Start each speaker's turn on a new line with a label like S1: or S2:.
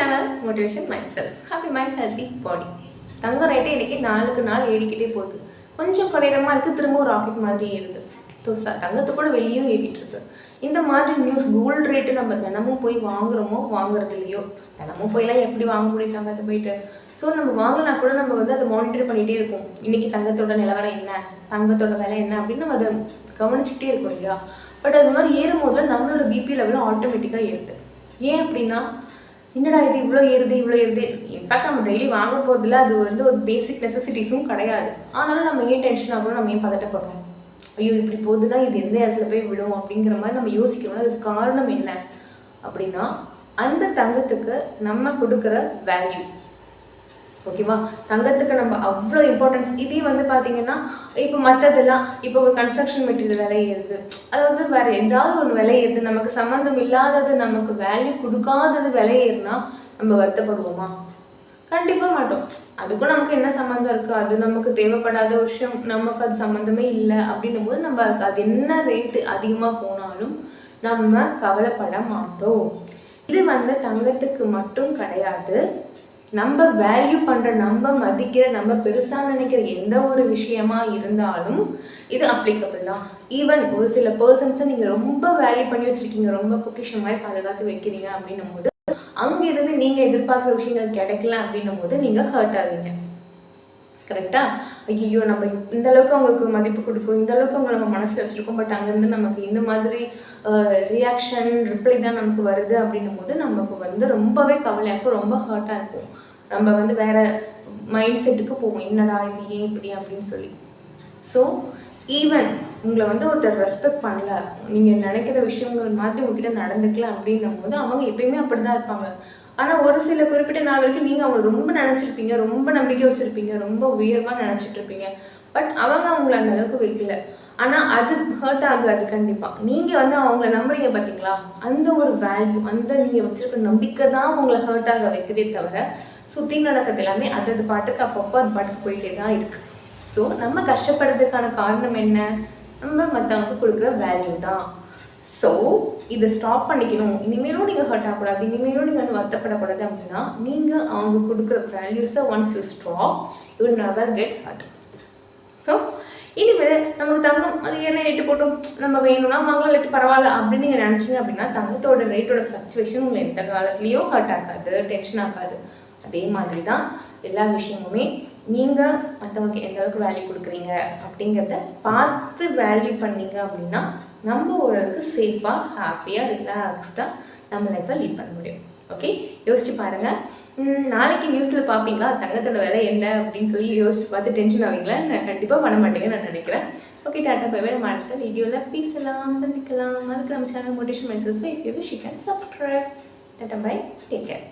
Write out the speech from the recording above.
S1: Channel motivation my self happy mind healthy body தங்க rate இன்றைக்கி நாளுக்கு நாள் ஏறிக்கிட்டே போகுது. கொஞ்சம் குறையிறமா இருக்குது திரும்ப ஒரு ராக்கெட் மாதிரி ஏறுது. ஸோ தங்கத்து கூட வெளியும் ஏறிட்டு இருக்கு. இந்த மாதிரி நியூஸ் கோல்டு ரேட்டு நம்ம தினமும் போய் வாங்குறோமோ வாங்குறது இல்லையோ? தினமும் போயெல்லாம் எப்படி வாங்க முடியும் தங்கத்தை போயிட்டு? ஸோ நம்ம வாங்கினா கூட நம்ம வந்து அதை மானிட்டர் பண்ணிகிட்டே இருக்கோம் இன்றைக்கி தங்கத்தோட நிலவரம் என்ன? தங்கத்தோட விலை என்ன? அப்படின்னு நம்ம அதை கவனிச்சுக்கிட்டே இருக்கோம் இல்லையா? பட் அது மாதிரி ஏறும் போது நம்மளோட பிபி லெவலும் ஆட்டோமேட்டிக்காக ஏறுது. ஏன் அப்படின்னா என்னடா இது இவ்வளோ ஏறுது இவ்வளோ ஏறுது. இன்ஃபேக்ட் நம்ம டெய்லி வாங்க போகிறதுல அது வந்து ஒரு பேசிக் நெசசிட்டிஸும் கிடையாது. ஆனாலும் நம்ம ஏன் டென்ஷன் ஆகணும் நம்ம ஏன் பதட்டப்படுறோம் ஐயோ இப்படி போகுதுன்னா இது எந்த இடத்துல போய் விடும் அப்படிங்கிற மாதிரி நம்ம யோசிக்கிறோம் அதுக்கு காரணம் என்ன அப்படின்னா அந்த தங்கத்துக்கு நம்ம கொடுக்குற வேல்யூ ஓகேவா? தங்கத்துக்கு நம்ம அவ்வளோ இம்பார்ட்டன்ஸ் இதே வந்து பார்த்தீங்கன்னா இப்போ மற்றதெல்லாம் இப்போ ஒரு கன்ஸ்ட்ரக்ஷன் மெட்டீரியல் விலை ஏறுது. அதாவது வேற ஏதாவது ஒரு விலை ஏறுது. நமக்கு சம்மந்தம் இல்லாதது நமக்கு வேல்யூ கொடுக்காதது விலை ஏறுனா நம்ம வருத்தப்படுவோமா? கண்டிப்பாக மாட்டோம். அதுக்கும் நமக்கு என்ன சம்மந்தம் இருக்குது அது நமக்கு தேவைப்படாத விஷயம். நமக்கு அது சம்மந்தமே இல்லை அப்படின்னும் போது நம்ம அது என்ன ரேட்டு அதிகமாக போனாலும் நம்ம கவலைப்பட மாட்டோம். இது வந்து தங்கத்துக்கு மட்டும் கிடையாது. நம்ம வேல்யூ பண்ணுற நம்ம மதிக்கிற நம்ம பெருசாக நினைக்கிற எந்த ஒரு விஷயமா இருந்தாலும் இது அப்ளிகபிள் தான். ஈவன் ஒரு சில பர்சன்ஸை நீங்கள் ரொம்ப வேல்யூ பண்ணி வச்சுருக்கீங்க ரொம்ப பொக்கிஷமாய் பாதுகாத்து வைக்கிறீங்க அப்படின்னும் போது அங்கே இருந்து நீங்கள் எதிர்பார்க்குற விஷயங்கள் கிடைக்கல அப்படின்னும் போது நீங்கள் ஹர்ட் ஆவீங்க. கரெக்டா ஐயோ நம்ம இந்த அளவுக்கு அவங்களுக்கு மதிப்பு கொடுக்கும் இந்த அளவுக்கு அவங்க நம்ம மனசில் வச்சுருக்கோம் பட் அங்கேருந்து நமக்கு இந்த மாதிரி ரியாக்ஷன் ரிப்ளை தான் நமக்கு வருது அப்படின்னும் போது நமக்கு வந்து ரொம்பவே கவலையாக இருக்கும் ரொம்ப ஹர்ட்டாக இருக்கும். நம்ம வந்து வேற மைண்ட் செட்டுக்கு போவோம் என்னடா இது ஏன் இப்படி? அப்படின்னு சொல்லி. ஸோ ஈவன் உங்களை வந்து ஒருத்தர் ரெஸ்பெக்ட் பண்ணல நீங்கள் நினைக்கிற விஷயங்கள் மாதிரி உங்ககிட்ட நடந்துக்கல அப்படின்னும் போது அவங்க எப்பயுமே அப்படி தான் இருப்பாங்க. ஆனால் ஒரு சில குறிப்பிட்ட நாள் வரைக்கும் நீங்கள் அவங்களை ரொம்ப நினச்சிருப்பீங்க ரொம்ப நம்பிக்கை வச்சுருப்பீங்க ரொம்ப உயர்வாக நினச்சிட்டு இருப்பீங்க பட் அவங்க அவங்கள அந்த அளவுக்கு வைக்கல. ஆனால் அது ஹர்ட் ஆகாது கண்டிப்பாக நீங்கள் வந்து அவங்கள நம்புறீங்க பார்த்தீங்களா அந்த ஒரு வேல்யூ அந்த நீங்கள் வச்சுருக்க நம்பிக்கை தான் உங்களை ஹர்ட் ஆக வைக்கிறதே தவிர சுற்றி நடக்கிறது எல்லாமே அது அது பாட்டுக்கு அப்பப்போ அது பாட்டுக்கு போயிட்டே தான் இருக்குது ஸோ நம்ம கஷ்டப்படுறதுக்கான காரணம் என்ன? நம்ம மற்றவங்களுக்கு கொடுக்குற வேல்யூ தான். ஸோ இதை ஸ்டாப் பண்ணிக்கணும். இனிமேலும் நீங்கள் ஹர்ட் ஆகக்கூடாது. இனிமேலும் நீங்கள் வந்து வருத்தப்படக்கூடாது அப்படின்னா நீங்கள் அவங்க கொடுக்குற வேல்யூஸை once you stop you never get hurt so இனிமேல் நமக்கு தங்கம் அது என்ன ரேட்டு போட்டும்? நம்ம வேணும்னா வாங்கலாம் ரேட்டு பரவாயில்ல அப்படின்னு நீங்கள் நினச்சிங்க அப்படின்னா தங்கத்தோட ரேட்டோட ஃப்ளக்சுவேஷன் உங்களை எந்த காலத்துலேயும் ஹர்ட் ஆகாது டென்ஷன் ஆகாது. அதே மாதிரி தான் எல்லா விஷயமுமே நீங்கள் மற்றவங்க எந்த அளவுக்கு வேல்யூ கொடுக்குறீங்க அப்படிங்கிறத பார்த்து வேல்யூ பண்ணீங்க அப்படின்னா நம்ம ஓரளவுக்கு சேஃபாக ஹாப்பியாக ரிலாக்ஸ்டாக நம்ம லைஃப்பை லீட் பண்ண முடியும். ஓகே யோசிச்சு பாருங்கள் நாளைக்கு நியூஸில் பார்ப்பீங்களா தங்கத்தோட விலை என்ன? அப்படின்னு சொல்லி யோசிச்சு பார்த்து டென்ஷன் ஆவீங்களா? நான் கண்டிப்பாக பண்ண மாட்டேங்கன்னு நான் நினைக்கிறேன். ஓகே டாட்டா பை நம்ம அடுத்த வீடியோவில் பேசலாம் சந்திக்கலாம். அதுக்கு நம்ம channel motivation myself if you wish you can subscribe tata bye. Take care